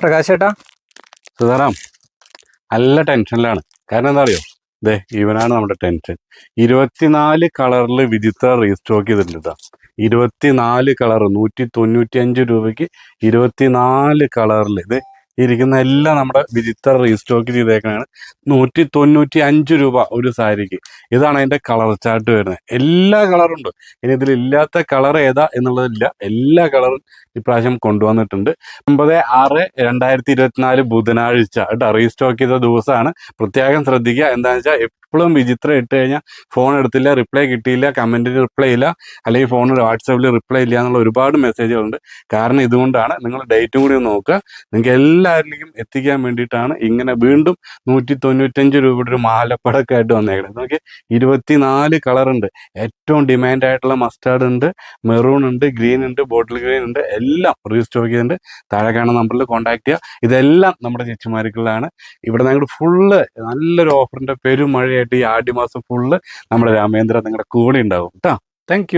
പ്രകാശ് ചേട്ടാ സുധാറാം നല്ല ടെൻഷനിലാണ്. കാരണം എന്താ അറിയോ ദേ ഇവനാണ് നമ്മുടെ ടെൻഷൻ. ഇരുപത്തിനാല് കളറിൽ വിചിത്ര റീസ്റ്റോക്ക് ചെയ്തിട്ടുണ്ട് ട്ടോ. ഇരുപത്തിനാല് കളർ നൂറ്റി തൊണ്ണൂറ്റി അഞ്ച് രൂപയ്ക്ക് ഇരുപത്തിനാല് കളറിൽ ഇത് ഇരിക്കുന്ന എല്ലാം നമ്മുടെ വിചിത്ര റീസ്റ്റോക്ക് ചെയ്തേക്കാണ് നൂറ്റി തൊണ്ണൂറ്റി അഞ്ച് രൂപ ഒരു സാരിക്ക്. ഇതാണ് അതിന്റെ കളർ ചാർട്ട് വരുന്നത്. എല്ലാ കളറും ഉണ്ട്. ഇനി ഇതിൽ ഇല്ലാത്ത കളർ ഏതാ എന്നുള്ളതില്ല. എല്ലാ കളറും ഇപ്രാവശ്യം കൊണ്ടുവന്നിട്ടുണ്ട്. ഒമ്പത് ആറ് രണ്ടായിരത്തി ഇരുപത്തിനാല് ബുധനാഴ്ച കേട്ടോ. റീസ്റ്റോക്ക് ചെയ്ത ദിവസമാണ്. പ്രത്യേകം ശ്രദ്ധിക്കുക. എന്താണെന്ന് വെച്ചാൽ എപ്പോഴും വിചിത്രം ഇട്ട് കഴിഞ്ഞാൽ ഫോൺ എടുത്തില്ല റിപ്ലൈ കിട്ടിയില്ല കമന്റിന് റിപ്ലൈ ഇല്ല അല്ലെങ്കിൽ ഫോണിൽ വാട്സാപ്പിൽ റിപ്ലൈ ഇല്ല എന്നുള്ള ഒരുപാട് മെസ്സേജുകളുണ്ട് കാരണം ഇതുകൊണ്ടാണ് നിങ്ങൾ ഡേറ്റും കൂടി ഒന്ന് നോക്കുക. നിങ്ങൾക്ക് എല്ലാവരിലേക്കും എത്തിക്കാൻ വേണ്ടിയിട്ടാണ് ഇങ്ങനെ വീണ്ടും നൂറ്റി തൊണ്ണൂറ്റഞ്ച് രൂപയുടെ ഒരു മാലപ്പടക്കം ആയിട്ട് വന്നേക്കുന്നത് നോക്കി ഇരുപത്തിനാല് കളർ ഉണ്ട്. ഏറ്റവും ഡിമാൻഡ് ആയിട്ടുള്ള മസ്റ്റാർഡ് ഉണ്ട് മെറൂൺ ഉണ്ട് ഗ്രീൻ ഉണ്ട് ബോട്ടിൽ ഗ്രീൻ ഉണ്ട് എല്ലാം റീസ്റ്റോക്ക് ചെയ്തിട്ടുണ്ട്. താഴെ കാണുന്ന നമ്പറിൽ കോൺടാക്ട് ചെയ്യുക. ഇതെല്ലാം നമ്മുടെ ചേച്ചിമാർക്കുള്ളതാണ്. ഇവിടെ ഞങ്ങൾ ഫുള്ള് നല്ലൊരു ഓഫറിന്റെ പെരുമഴയായിട്ട് ഈ ആദ്യ മാസം ഫുള്ള് നമ്മുടെ രാമേന്ദ്ര നിങ്ങളുടെ കൂടെ ഉണ്ടാവും. കേട്ടോ താങ്ക്